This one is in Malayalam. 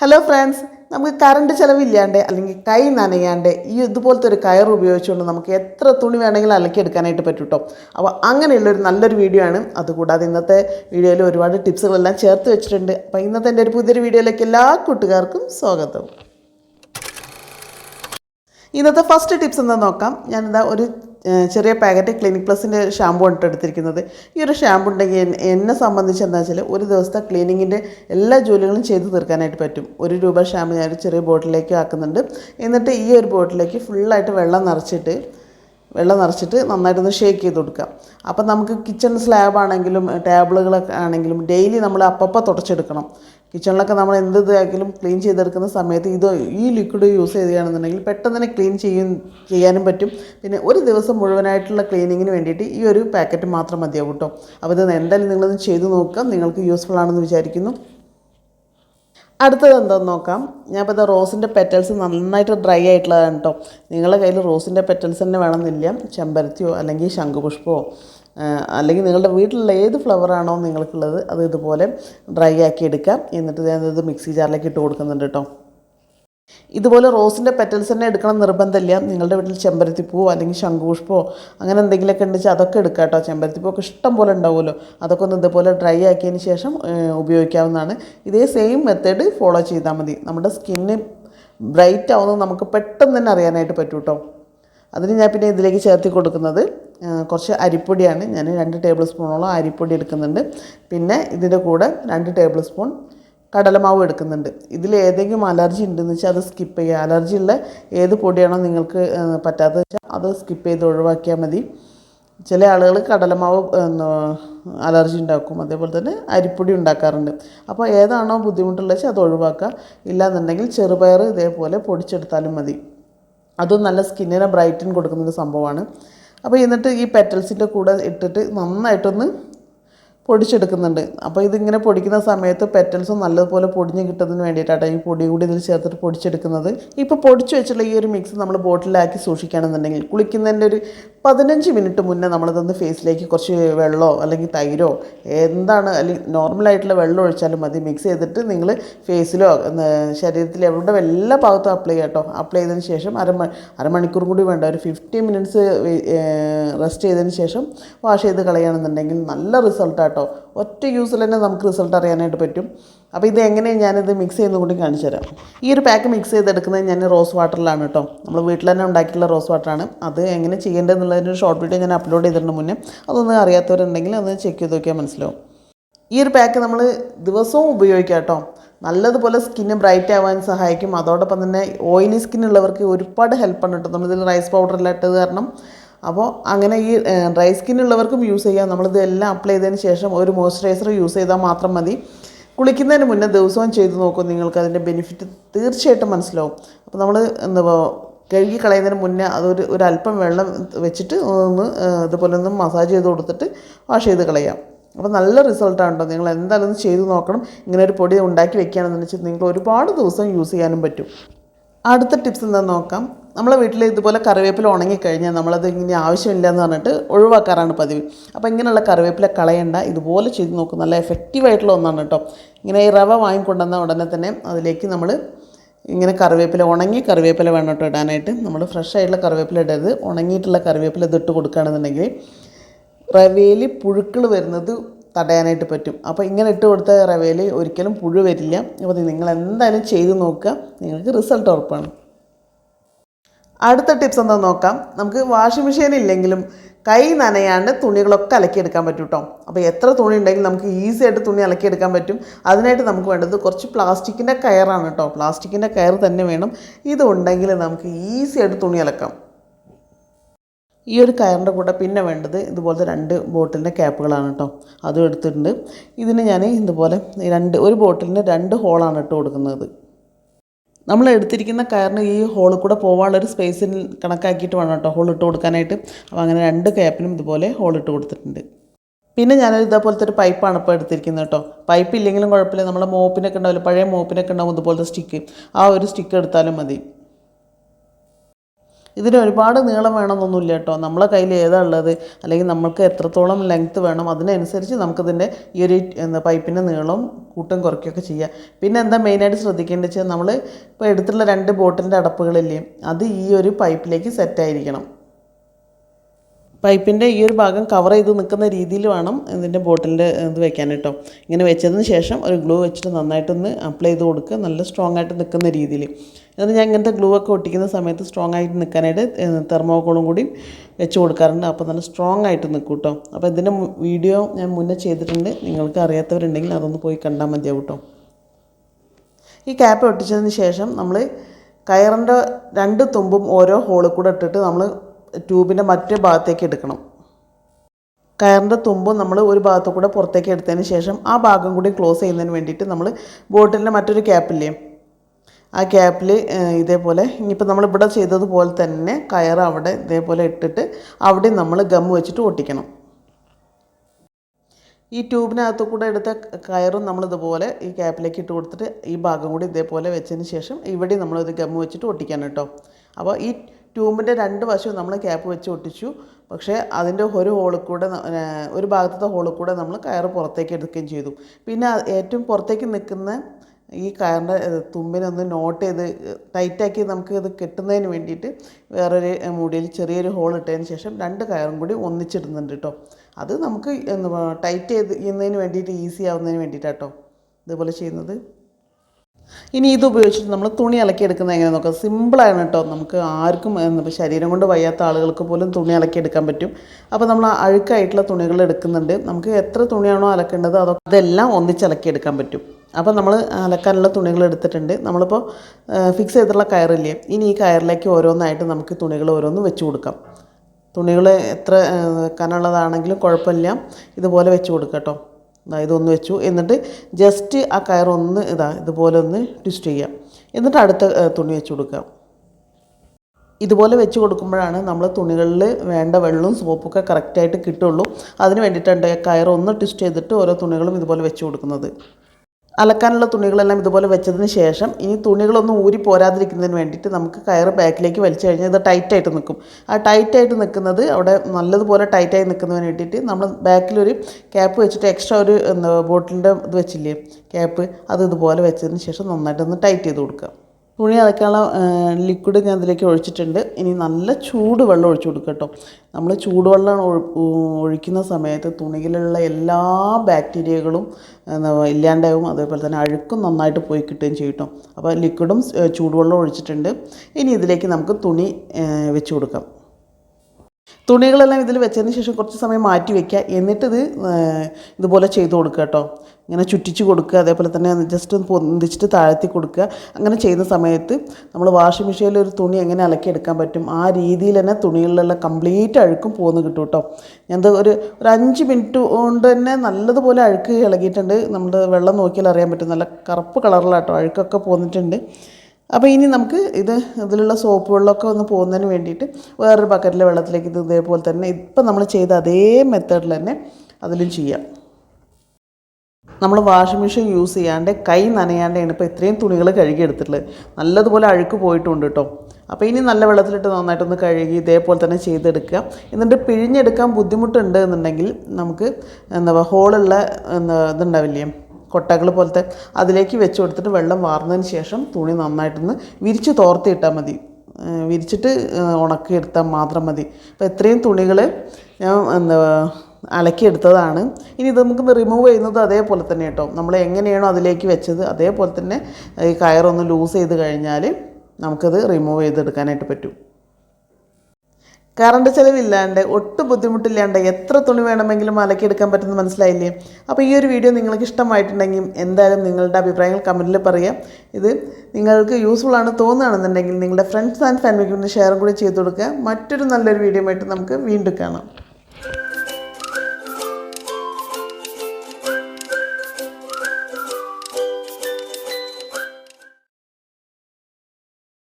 ഹലോ ഫ്രണ്ട്സ് നമുക്ക് കറണ്ട് ചിലവില്ലാണ്ട് അല്ലെങ്കിൽ കൈ നനയാണ്ട് ഈ ഇതുപോലത്തെ ഒരു കയർ ഉപയോഗിച്ചുകൊണ്ട് നമുക്ക് എത്ര തുണി വേണമെങ്കിലും അലക്കിയെടുക്കാനായിട്ട് പറ്റും കേട്ടോ അപ്പോൾ അങ്ങനെയുള്ളൊരു നല്ലൊരു വീഡിയോ ആണ്. അതുകൂടാതെ ഇന്നത്തെ വീഡിയോയിൽ ഒരുപാട് ടിപ്സുകളെല്ലാം ചേർത്ത് വെച്ചിട്ടുണ്ട്. അപ്പോൾ ഇന്നത്തെ എന്റെ ഒരു പുതിയൊരു വീഡിയോയിലേക്ക് എല്ലാ കൂട്ടുകാർക്കും സ്വാഗതം. ഇന്നത്തെ ഫസ്റ്റ് ടിപ്സ് എന്താ നോക്കാം. ഞാനിതാ ഒരു ചെറിയ പാക്കറ്റ് ക്ലിനിക് പ്ലസിന്റെ ഷാമ്പു ആണ് എടുത്തിരിക്കുന്നത് ഈ ഒരു ഷാമ്പു ഉണ്ടെങ്കിൽ എന്നെ സംബന്ധിച്ച് എന്താ വെച്ചാൽ ഒരു ദിവസത്തെ ക്ലീനിങ്ങിന്റെ എല്ലാ ജോലികളും ചെയ്ത് തീർക്കാനായിട്ട് പറ്റും. ഒരു രൂപ ഷാമ്പു ഞാൻ ഒരു ചെറിയ ബോട്ടിലേക്ക് ആക്കുന്നുണ്ട്. എന്നിട്ട് ഈ ഒരു ബോട്ടിലേക്ക് ഫുള്ളായിട്ട് വെള്ളം നിറച്ചിട്ട് വെള്ളം നിറച്ചിട്ട് നന്നായിട്ടൊന്ന് ഷേക്ക് ചെയ്ത് കൊടുക്കുക. അപ്പം നമുക്ക് കിച്ചൺ സ്ലാബ് ആണെങ്കിലും ടേബിളുകളൊക്കെ ആണെങ്കിലും ഡെയിലി നമ്മൾ അപ്പപ്പം തുടച്ചെടുക്കണം. കിച്ചണിലൊക്കെ നമ്മൾ എന്ത് ഇതാക്കിയാലും ക്ലീൻ ചെയ്തെടുക്കുന്ന സമയത്ത് ഇത് ഈ ലിക്വിഡ് യൂസ് ചെയ്യുകയാണെന്നുണ്ടെങ്കിൽ പെട്ടെന്ന് തന്നെ ക്ലീൻ ചെയ്യും ചെയ്യാനും പറ്റും. പിന്നെ ഒരു ദിവസം മുഴുവനായിട്ടുള്ള ക്ലീനിങ്ങിന് വേണ്ടിയിട്ട് ഈ ഒരു പാക്കറ്റ് മാത്രം മതിയാവും കേട്ടോ അപ്പോൾ ഇത് എന്തായാലും നിങ്ങളൊന്ന് ചെയ്ത് നോക്കാം. നിങ്ങൾക്ക് യൂസ്ഫുൾ ആണെന്ന് വിചാരിക്കുന്നു. അടുത്തത് എന്താണെന്ന് നോക്കാം. ഞാൻ ഇപ്പോൾ റോസിന്റെ പെറ്റൽസ് നന്നായിട്ട് ഡ്രൈ ആയിട്ടുള്ളതാണ് കേട്ടോ നിങ്ങളുടെ കയ്യിൽ റോസിന്റെ പെറ്റൽസ് തന്നെ വേണമെന്നില്ല. ചെമ്പരത്തിയോ അല്ലെങ്കിൽ ശംഖുപുഷ്പമോ. അല്ലെങ്കിൽ നിങ്ങളുടെ വീട്ടിലുള്ള ഏത് ഫ്ലവറാണോ നിങ്ങൾക്കുള്ളത് അത് ഇതുപോലെ ഡ്രൈ ആക്കി എടുക്കാം. എന്നിട്ട് ഞാനത് മിക്സി ജാറിലേക്ക് ഇട്ട് കൊടുക്കുന്നുണ്ട് കേട്ടോ. ഇതുപോലെ റോസിന്റെ പെറ്റൽസ് തന്നെ എടുക്കണം നിർബന്ധമില്ല. നിങ്ങളുടെ വീട്ടിൽ ചെമ്പരത്തി പൂവോ അല്ലെങ്കിൽ ശംഖുപുഷ്പമോ അങ്ങനെ എന്തെങ്കിലുമൊക്കെ ഉണ്ടെങ്കിൽ അതൊക്കെ എടുക്കാം കേട്ടോ. ചെമ്പരത്തി പൂവൊക്കെ ഇഷ്ടം പോലെ ഉണ്ടാവുമല്ലോ. അതൊക്കെ ഒന്ന് ഇതുപോലെ ഡ്രൈ ആക്കിയതിന് ശേഷം ഉപയോഗിക്കാവുന്നതാണ്. ഇതേ സെയിം മെത്തേഡ് ഫോളോ ചെയ്താൽ മതി. നമ്മുടെ സ്കിന്ന് ബ്രൈറ്റ് ആവുന്നത് നമുക്ക് പെട്ടെന്ന് തന്നെ അറിയാനായിട്ട് പറ്റും കേട്ടോ. അതിന് ഞാൻ പിന്നെ ഇതിലേക്ക് ചേർത്തി കൊടുക്കുന്നത് കുറച്ച് അരിപ്പൊടിയാണ്. ഞാൻ രണ്ട് ടേബിൾ സ്പൂണോളം അരിപ്പൊടി എടുക്കുന്നുണ്ട്. പിന്നെ ഇതിന്റെ കൂടെ രണ്ട് ടേബിൾ സ്പൂൺ കടലമാവ് എടുക്കുന്നുണ്ട്. ഇതിൽ ഏതെങ്കിലും അലർജി ഉണ്ടെന്ന് വെച്ചാൽ അത് സ്കിപ്പ് ചെയ്യുക. അലർജി ഉള്ള ഏത് പൊടിയാണോ നിങ്ങൾക്ക് പറ്റാത്തത് വെച്ചാൽ അത് സ്കിപ്പ് ചെയ്ത് ഒഴിവാക്കിയാൽ മതി. ചില ആളുകൾ കടലമാവ് അലർജി ഉണ്ടാക്കും. അതേപോലെ തന്നെ അരിപ്പൊടി ഉണ്ടാക്കാറുണ്ട്. അപ്പോൾ ഏതാണോ ബുദ്ധിമുട്ടുള്ളത് വെച്ചാൽ അത് ഒഴിവാക്കുക. ഇല്ലാന്നുണ്ടെങ്കിൽ ചെറുപയർ ഇതേപോലെ പൊടിച്ചെടുത്താലും മതി. അതും നല്ല സ്കിന്നിനെ ബ്രൈറ്റൻ കൊടുക്കുന്നൊരു സംഭവമാണ്. അപ്പോൾ എന്നിട്ട് ഈ പെറ്റൽസിന്റെ കൂടെ ഇട്ടിട്ട് നന്നായിട്ടൊന്ന് പൊടിച്ചെടുക്കുന്നുണ്ട്. അപ്പോൾ ഇതിങ്ങനെ പൊടിക്കുന്ന സമയത്ത് പെറ്റൽസ് നല്ലതുപോലെ പൊടിഞ്ഞ് കിട്ടുന്നതിന് വേണ്ടിയിട്ടാണ് ഈ പൊടി കൂടി ഇതിൽ ചേർത്തിട്ട് പൊടിച്ചെടുക്കുന്നത്. ഇപ്പോൾ പൊടിച്ച് വെച്ചിട്ടുള്ള ഈ ഒരു മിക്സ് നമ്മൾ ബോട്ടിലാക്കി സൂക്ഷിക്കുകയാണെന്നുണ്ടെങ്കിൽ കുളിക്കുന്നതിന്റെ ഒരു പതിനഞ്ച് മിനിറ്റ് മുന്നേ നമ്മളിതൊന്ന് ഫേസിലേക്ക് കുറച്ച് വെള്ളമോ അല്ലെങ്കിൽ തൈരോ എന്താണ് അല്ലെങ്കിൽ നോർമലായിട്ടുള്ള വെള്ളം ഒഴിച്ചാലും മതി. മിക്സ് ചെയ്തിട്ട് നിങ്ങൾ ഫേസിലോ ശരീരത്തിൽ എവിടെ എല്ലാ ഭാഗത്തും അപ്ലൈ ചെയ്യട്ടോ. അപ്ലൈ ചെയ്തതിന് ശേഷം അര അരമണിക്കൂർ കൂടി വേണ്ട. ഒരു ഫിഫ്റ്റി മിനിറ്റ്സ് റെസ്റ്റ് ചെയ്തതിന് ശേഷം വാഷ് ചെയ്ത് കളയുകയാണെന്നുണ്ടെങ്കിൽ നല്ല റിസൾട്ടാട്ടോ ഒറ്റ യൂസിൽ തന്നെ നമുക്ക് റിസൾട്ട് അറിയാനായിട്ട് പറ്റും. അപ്പോൾ ഇത് എങ്ങനെയാണ് ഞാനിത് മിക്സ് ചെയ്യുന്നത് കൂടി കാണിച്ചു തരാം. ഈ ഒരു പാക്ക് മിക്സ് ചെയ്തെടുക്കുന്നത് ഞാൻ റോസ് വാട്ടറിലാണ് കേട്ടോ. നമ്മൾ വീട്ടിൽ തന്നെ ഉണ്ടാക്കിയിട്ടുള്ള റോസ് വാട്ടറാണ് അത് എങ്ങനെ ചെയ്യേണ്ടതെന്നുള്ളതിന്റെ ഷോർട്ട് വീഡിയോ ഞാൻ അപ്ലോഡ് ചെയ്തിട്ടുണ്ട് മുന്നേ. അതൊന്നും അറിയാത്തവരുണ്ടെങ്കിൽ അത് ചെക്ക് ചെയ്ത് നോക്കിയാൽ മനസ്സിലാവും. ഈ ഒരു പാക്ക് നമ്മൾ ദിവസവും ഉപയോഗിക്കാം കേട്ടോ. നല്ലതുപോലെ സ്കിന്ന് ബ്രൈറ്റ് ആവാൻ സഹായിക്കും. അതോടൊപ്പം തന്നെ ഓയിലി സ്കിന്നുള്ളവർക്ക് ഒരുപാട് ഹെൽപ്പാണ് കേട്ടോ. നമ്മളിതിൽ റൈസ് പൗഡറെല്ലാം ഇട്ടത് കാരണം അപ്പോൾ അങ്ങനെ ഈ ഡ്രൈ സ്കിൻ ഉള്ളവർക്കും യൂസ് ചെയ്യാം. നമ്മളിത് എല്ലാം അപ്ലൈ ചെയ്തതിന് ശേഷം ഒരു മോയ്സ്ചറൈസർ യൂസ് ചെയ്താൽ മാത്രം മതി. കുളിക്കുന്നതിന് മുന്നേ ദിവസവും ചെയ്ത് നോക്കും. നിങ്ങൾക്ക് അതിന്റെ ബെനിഫിറ്റ് തീർച്ചയായിട്ടും മനസ്സിലാവും. അപ്പോൾ നമ്മൾ എന്താ കഴുകി കളയുന്നതിന് മുന്നേ അതൊരു ഒരു അല്പം വെള്ളം വെച്ചിട്ട് ഒന്ന് ഇതുപോലെ ഒന്ന് മസാജ് ചെയ്ത് കൊടുത്തിട്ട് വാഷ് ചെയ്ത് കളയാം. അപ്പോൾ നല്ല റിസൾട്ടാണ് കേട്ടോ. നിങ്ങൾ എന്തായാലും ഒന്ന് ചെയ്ത് നോക്കണം. ഇങ്ങനെ ഒരു പൊടി ഉണ്ടാക്കി വെക്കുകയാണെന്ന് വെച്ചാൽ നിങ്ങൾ ഒരുപാട് ദിവസം യൂസ് ചെയ്യാനും പറ്റും. അടുത്ത ടിപ്സ് എന്താണെന്ന് നോക്കാം. നമ്മളെ വീട്ടിൽ ഇതുപോലെ കറിവേപ്പില ഉണങ്ങിക്കഴിഞ്ഞാൽ നമ്മളത് ഇങ്ങനെ ആവശ്യമില്ല എന്ന് പറഞ്ഞിട്ട് ഒഴിവാക്കാറാണ് പതിവ്. അപ്പോൾ ഇങ്ങനെയുള്ള കറിവേപ്പില കളയണ്ട ഇതുപോലെ ചെയ്ത് നോക്കും. നല്ല എഫക്റ്റീവായിട്ടുള്ള ഒന്നാണ് കേട്ടോ ഇങ്ങനെ ഈ റവ വാങ്ങിക്കൊണ്ടുവന്ന ഉടനെ തന്നെ അതിലേക്ക് നമ്മൾ ഇങ്ങനെ കറിവേപ്പില ഉണങ്ങി കറിവേപ്പില വേണം കേട്ടോ ഇടാനായിട്ട്. നമ്മൾ ഫ്രഷ് ആയിട്ടുള്ള കറിവേപ്പില ഇടരുത്. ഉണങ്ങിയിട്ടുള്ള കറിവേപ്പില ഇതിട്ട് കൊടുക്കുകയാണെന്നുണ്ടെങ്കിൽ റവയിൽ പുഴുക്കൾ വരുന്നത് തടയാനായിട്ട് പറ്റും. അപ്പോൾ ഇങ്ങനെ ഇട്ട് കൊടുത്ത റവയിൽ ഒരിക്കലും പുഴു വരില്ല. അപ്പോൾ നിങ്ങൾ എന്തായാലും ചെയ്ത് നോക്കുക. നിങ്ങൾക്ക് റിസൾട്ട് ഉറപ്പാണ്. അടുത്ത ടിപ്സ് എന്താ നോക്കാം? നമുക്ക് വാഷിംഗ് മെഷീൻ ഇല്ലെങ്കിലും കൈ നനയാണ്ട് തുണികളൊക്കെ അലക്കിയെടുക്കാൻ പറ്റും കേട്ടോ അപ്പോൾ എത്ര തുണി ഉണ്ടെങ്കിലും നമുക്ക് ഈസി ആയിട്ട് തുണി അലക്കിയെടുക്കാൻ പറ്റും. അതിനായിട്ട് നമുക്ക് വേണ്ടത് കുറച്ച് പ്ലാസ്റ്റിക്കിന്റെ കയറാണ് കേട്ടോ പ്ലാസ്റ്റിക്കിന്റെ കയർ തന്നെ വേണം. ഇതുണ്ടെങ്കിൽ നമുക്ക് ഈസി ആയിട്ട് തുണി അലക്കാം. ഈ ഒരു കയറിന്റെ കൂടെ പിന്നെ വേണ്ടത് ഇതുപോലത്തെ രണ്ട് ബോട്ടിലിന്റെ ക്യാപ്പുകളാണ് കേട്ടോ അതും എടുത്തിട്ടുണ്ട്. ഇതിന് ഞാൻ ഇതുപോലെ രണ്ട് ഒരു ബോട്ടിലിന് രണ്ട് ഹോളാണ് ഇട്ട് കൊടുക്കുന്നത്. നമ്മൾ എടുത്തിരിക്കുന്ന കയറിന് ഈ ഹോളിൽ കൂടെ പോകാനുള്ളൊരു സ്പേസിൽ കണക്കാക്കിയിട്ട് വേണം കേട്ടോ. ഹോൾ ഇട്ട് കൊടുക്കാനായിട്ട്. അപ്പോൾ അങ്ങനെ രണ്ട് ക്യാപ്പിനും ഇതുപോലെ ഹോൾ ഇട്ട് കൊടുത്തിട്ടുണ്ട്. പിന്നെ ഞാൻ ഇതേപോലത്തെ ഒരു പൈപ്പാണ് ഇപ്പോൾ എടുത്തിരിക്കുന്നത് കേട്ടോ. പൈപ്പ് ഇല്ലെങ്കിലും കുഴപ്പമില്ല. നമ്മുടെ മോപ്പിനൊക്കെ ഉണ്ടാവില്ല? പഴയ മോപ്പിനൊക്കെ ഉണ്ടാവും ഇതുപോലത്തെ സ്റ്റിക്ക് ആ ഒരു സ്റ്റിക്ക് എടുത്താലും മതി. ഇതിന് ഒരുപാട് നീളം വേണമെന്നൊന്നുമില്ല കേട്ടോ. നമ്മളെ കയ്യിൽ ഏതാ ഉള്ളത്? അല്ലെങ്കിൽ നമുക്ക് എത്രത്തോളം ലെങ്ത്ത് വേണം? അതിനനുസരിച്ച് നമുക്കിതിന്റെ ഈ ഒരു എന്താ പൈപ്പിന്റെ നീളം കൂട്ടും കുറയ്ക്കുകയൊക്കെ ചെയ്യാം. പിന്നെ എന്താ മെയിനായിട്ട് ശ്രദ്ധിക്കേണ്ടത് വെച്ചാൽ നമ്മൾ ഇപ്പോൾ എടുത്തിട്ടുള്ള രണ്ട് ബോട്ടിലിന്റെ അടപ്പുകളില്ലേ അത് ഈ ഒരു പൈപ്പിലേക്ക് സെറ്റായിരിക്കണം പൈപ്പിന്റെ ഈ ഒരു ഭാഗം കവർ ചെയ്ത് നിൽക്കുന്ന രീതിയിൽ വേണം ഇതിന്റെ ബോട്ടിലിന്റെ ഇത് വെക്കാൻ കേട്ടോ. ഇങ്ങനെ വെച്ചതിന് ശേഷം ഒരു ഗ്ലൂ വെച്ചിട്ട് നന്നായിട്ടൊന്ന് അപ്ലൈ ചെയ്ത് കൊടുക്കുക. നല്ല സ്ട്രോങ് ആയിട്ട് നിൽക്കുന്ന രീതിയിൽ. എന്നിട്ട് ഞാൻ ഇങ്ങനത്തെ ഗ്ലൂ ഒക്കെ ഒട്ടിക്കുന്ന സമയത്ത് സ്ട്രോങ് ആയിട്ട് നിൽക്കാനായിട്ട് തെർമോക്കോളും കൂടി വെച്ച് കൊടുക്കാറുണ്ട്. അപ്പോൾ നല്ല സ്ട്രോങ് ആയിട്ട് നിൽക്കും കേട്ടോ അപ്പോൾ ഇതിന്റെ വീഡിയോ ഞാൻ മുന്നേ ചെയ്തിട്ടുണ്ട്. നിങ്ങൾക്ക് അറിയാത്തവരുണ്ടെങ്കിൽ അതൊന്ന് പോയി കണ്ടാൽ മതിയാവും കേട്ടോ ഈ ക്യാപ്പ് ഒട്ടിച്ചതിന് ശേഷം നമ്മൾ കയറിന്റെ രണ്ട് തുമ്പും ഓരോ ഹോളിൽ കൂടെ ഇട്ടിട്ട് നമ്മൾ ട്യൂബിന്റെ മറ്റേ ഭാഗത്തേക്ക് എടുക്കണം. കയറിന്റെ തുമ്പും നമ്മൾ ഒരു ഭാഗത്തു കൂടെ പുറത്തേക്ക് എടുത്തതിന് ശേഷം ആ ഭാഗം കൂടി ക്ലോസ് ചെയ്യുന്നതിന് വേണ്ടിയിട്ട് നമ്മൾ ബോട്ടിലിന്റെ മറ്റൊരു ക്യാപ്പില്ലേ ആ ക്യാപ്പിൽ ഇതേപോലെ ഇനിയിപ്പോൾ നമ്മൾ ഇവിടെ ചെയ്തതുപോലെ തന്നെ കയർ അവിടെ ഇതേപോലെ ഇട്ടിട്ട് അവിടെ നമ്മൾ ഗം വെച്ചിട്ട് ഒട്ടിക്കണം. ഈ ട്യൂബിനകത്ത് കൂടെ എടുത്ത കയറും നമ്മളിതുപോലെ ഈ ക്യാപ്പിലേക്ക് ഇട്ട് കൊടുത്തിട്ട് ഈ ഭാഗം കൂടി ഇതേപോലെ വെച്ചതിന് ശേഷം ഇവിടെ നമ്മളിത് ഗം വെച്ചിട്ട് ഒട്ടിക്കാൻ കേട്ടോ. അപ്പോൾ ഈ ട്യൂബിന്റെ രണ്ട് വശവും നമ്മൾ ക്യാപ്പ് വെച്ച് ഒട്ടിച്ചു. പക്ഷേ അതിന്റെ ഒരു ഹോളിൽ കൂടെ ഒരു ഭാഗത്തെ ഹോളിൽ കൂടെ നമ്മൾ കയറ് പുറത്തേക്ക് എടുക്കുകയും ചെയ്തു. പിന്നെ ഏറ്റവും പുറത്തേക്ക് നിൽക്കുന്ന ഈ കയറിന്റെ ഏഹ്, തുമ്പിനൊന്ന് നോട്ട് ചെയ്ത് ടൈറ്റാക്കി നമുക്ക് ഇത് കെട്ടുന്നതിന് വേണ്ടിയിട്ട് വേറൊരു മുടിയിൽ ചെറിയൊരു ഹോൾ ഇട്ടതിന് ശേഷം രണ്ട് കയറും കൂടി ഒന്നിച്ചിടുന്നുണ്ട് കേട്ടോ അത് നമുക്ക് ടൈറ്റ് ചെയ്ത് ചെയ്യുന്നതിന് വേണ്ടിയിട്ട് ഈസി ആവുന്നതിന് വേണ്ടിയിട്ടാണ് കേട്ടോ ഇതുപോലെ ചെയ്യുന്നത്. ഇനി ഇത് ഉപയോഗിച്ചിട്ട് നമ്മൾ തുണി അലക്കിയെടുക്കുന്നത് എങ്ങനെ നോക്കാം. സിമ്പിളാണ് കേട്ടോ നമുക്ക് ആർക്കും ശരീരം കൊണ്ട് വയ്യാത്ത ആളുകൾക്ക് പോലും തുണി അലക്കിയെടുക്കാൻ പറ്റും. അപ്പോൾ നമ്മൾ അഴുക്കായിട്ടുള്ള തുണികൾ എടുക്കുന്നുണ്ട്. നമുക്ക് എത്ര തുണിയാണോ അലക്കേണ്ടത് അതൊക്കെ അതെല്ലാം ഒന്നിച്ച് അലക്കിയെടുക്കാൻ പറ്റും. അപ്പോൾ നമ്മൾ അലക്കാനുള്ള തുണികൾ എടുത്തിട്ടുണ്ട്. നമ്മളിപ്പോൾ ഫിക്സ് ചെയ്തിട്ടുള്ള കയറില്ലേ? ഇനി ഈ കയറിലേക്ക് ഓരോന്നായിട്ട് നമുക്ക് തുണികൾ ഓരോന്ന് വെച്ച് കൊടുക്കാം. തുണികൾ എത്ര വെക്കാനുള്ളതാണെങ്കിലും കുഴപ്പമില്ല. ഇതുപോലെ വെച്ച് കൊടുക്കുക കേട്ടോ. ഇതാ ഇതൊന്ന് വെച്ചു. എന്നിട്ട് ജസ്റ്റ് ആ കയറൊന്ന് ഇതാ ഇതുപോലെ ഒന്ന് ട്വിസ്റ്റ് ചെയ്യാം. എന്നിട്ട് അടുത്ത തുണി വെച്ച് കൊടുക്കുക ഇതുപോലെ വെച്ച് കൊടുക്കുമ്പോഴാണ് നമ്മൾ തുണികളിൽ വേണ്ട വെള്ളവും സോപ്പൊക്കെ കറക്റ്റായിട്ട് കിട്ടുള്ളൂ. അതിന് വേണ്ടിയിട്ടുണ്ട് കയർ ഒന്ന് ട്വിസ്റ്റ് ചെയ്തിട്ട് ഓരോ തുണികളും ഇതുപോലെ വെച്ച് കൊടുക്കുന്നത്. അലക്കാനുള്ള തുണികളെല്ലാം ഇതുപോലെ വെച്ചതിന് ശേഷം ഇനി തുണികളൊന്നും ഊരി പോരാതിരിക്കുന്നതിന് വേണ്ടിയിട്ട് നമുക്ക് കയറ് ബാക്കിലേക്ക് വലിച്ചു കഴിഞ്ഞാൽ ഇത് ടൈറ്റായിട്ട് നിൽക്കും. ആ ടൈറ്റായിട്ട് നിൽക്കുന്നത് അവിടെ നല്ലതുപോലെ ടൈറ്റായി നിൽക്കുന്നതിന് വേണ്ടിയിട്ട് നമ്മൾ ബാക്കിലൊരു ക്യാപ്പ് വെച്ചിട്ട് എക്സ്ട്രാ ഒരു ബോട്ടിലിന്റെ ഇത് വെച്ചില്ലേ ക്യാപ്പ് അത് ഇതുപോലെ വെച്ചതിന് ശേഷം നന്നായിട്ടൊന്ന് ടൈറ്റ് ചെയ്ത് കൊടുക്കുക. തുണി അലക്കാനുള്ള ലിക്വിഡ് ഞാൻ അതിലേക്ക് ഒഴിച്ചിട്ടുണ്ട്. ഇനി നല്ല ചൂട് വെള്ളം ഒഴിച്ചു കൊടുക്കുക കേട്ടോ നമ്മൾ ചൂടുവെള്ളം ഒഴിക്കുന്ന സമയത്ത് തുണിയിലുള്ള എല്ലാ ബാക്ടീരിയകളും ഇല്ലാണ്ടാവും. അതേപോലെ തന്നെ അഴുക്കും നന്നായിട്ട് പോയി കിട്ടുകയും ചെയ്യും കേട്ടോ അപ്പോൾ ലിക്വിഡും ചൂടുവെള്ളം ഒഴിച്ചിട്ടുണ്ട്. ഇനി ഇതിലേക്ക് നമുക്ക് തുണി വെച്ച് കൊടുക്കാം. തുണികളെല്ലാം ഇതിൽ വെച്ചതിന് ശേഷം കുറച്ച് സമയം മാറ്റി വെക്കുക. ഇത് ഇതുപോലെ ചെയ്ത് കൊടുക്കുക കേട്ടോ. ഇങ്ങനെ ചുറ്റിച്ച് കൊടുക്കുക. അതേപോലെ തന്നെ ജസ്റ്റ് ഒന്ന് പൊന്തിച്ചിട്ട് താഴ്ത്തി കൊടുക്കുക. അങ്ങനെ ചെയ്യുന്ന സമയത്ത് നമ്മൾ വാഷിംഗ് മെഷീനിൽ ഒരു തുണി എങ്ങനെ അലക്കിയെടുക്കാൻ പറ്റും? ആ രീതിയിൽ തന്നെ തുണികളിലുള്ള കംപ്ലീറ്റ് അഴുക്കും പോന്ന് കിട്ടും കേട്ടോ. ഞാൻ ഒരു ഒരു അഞ്ച് മിനിറ്റ് കൊണ്ട് തന്നെ നല്ലതുപോലെ അഴുക്ക് ഇളകിയിട്ടുണ്ട്. നമ്മൾ വെള്ളം നോക്കിയാൽ അറിയാൻ പറ്റും. നല്ല കറുപ്പ് കളറിലാട്ടോ അഴുക്കൊക്കെ പോന്നിട്ടുണ്ട്. അപ്പോൾ ഇനി നമുക്ക് ഇത് ഇതിലുള്ള സോപ്പ് വെള്ളമൊക്കെ ഒന്ന് പോകുന്നതിന് വേണ്ടിയിട്ട് വേറൊരു ബക്കറ്റിലെ വെള്ളത്തിലേക്ക് ഇത് ഇതേപോലെ തന്നെ ഇപ്പം നമ്മൾ ചെയ്ത അതേ മെത്തേഡിൽ തന്നെ അതിലും ചെയ്യാം. നമ്മൾ വാഷിംഗ് മെഷീൻ യൂസ് ചെയ്യാണ്ട് കൈ നനയാണ്ടാണ് ഇപ്പോൾ ഇത്രയും തുണികൾ കഴുകി എടുത്തിട്ടുള്ളത് നല്ലതുപോലെ അഴുക്ക് പോയിട്ടുണ്ട് കേട്ടോ അപ്പോൾ ഇനി നല്ല വെള്ളത്തിലിട്ട് നന്നായിട്ടൊന്ന് കഴുകി ഇതേപോലെ തന്നെ ചെയ്തെടുക്കുക. എന്നിട്ട് പിഴിഞ്ഞെടുക്കാൻ ബുദ്ധിമുട്ടുണ്ട് എന്നുണ്ടെങ്കിൽ നമുക്ക് എന്താ ഹോളുള്ള എന്താ ഇതുണ്ടാവില്ലേ? കൊട്ടകൾ പോലത്തെ അതിലേക്ക് വെച്ച് കൊടുത്തിട്ട് വെള്ളം വാർന്നതിന് ശേഷം തുണി നന്നായിട്ടൊന്ന് വിരിച്ച് തോർത്തിയിട്ടാൽ മതി. വിരിച്ചിട്ട് ഉണക്കി എടുത്താൽ മാത്രം മതി. അപ്പോൾ ഇത്രയും തുണികൾ ഞാൻ എന്താ അലക്കിയെടുത്തതാണ് ഇനി ഇത് നമുക്ക് റിമൂവ് ചെയ്യുന്നത് അതേപോലെ തന്നെ കേട്ടോ. നമ്മൾ എങ്ങനെയാണോ അതിലേക്ക് വെച്ചത് അതേപോലെ തന്നെ ഈ കയറൊന്ന് ലൂസ് ചെയ്ത് കഴിഞ്ഞാൽ നമുക്കത് റിമൂവ് ചെയ്തെടുക്കാനായിട്ട് പറ്റും. കറണ്ട് ചിലവില്ലാണ്ട് ഒട്ടും ബുദ്ധിമുട്ടില്ലാണ്ട് എത്ര തുണി വേണമെങ്കിലും അലക്കിയെടുക്കാൻ പറ്റുന്ന മനസ്സിലായില്ലേ? അപ്പോൾ ഈ ഒരു വീഡിയോ നിങ്ങൾക്ക് ഇഷ്ടമായിട്ടുണ്ടെങ്കിൽ എന്തായാലും നിങ്ങളുടെ അഭിപ്രായങ്ങൾ കമന്റിൽ പറയാം. ഇത് നിങ്ങൾക്ക് യൂസ്ഫുൾ ആണ് തോന്നുകയാണെന്നുണ്ടെങ്കിൽ നിങ്ങളുടെ ഫ്രണ്ട്സ് ആൻഡ് ഫാമിലിക്ക് ഷെയറും കൂടി ചെയ്ത് കൊടുക്കുക. മറ്റൊരു നല്ലൊരു വീഡിയോ ആയിട്ട് നമുക്ക് വീണ്ടും കാണാം.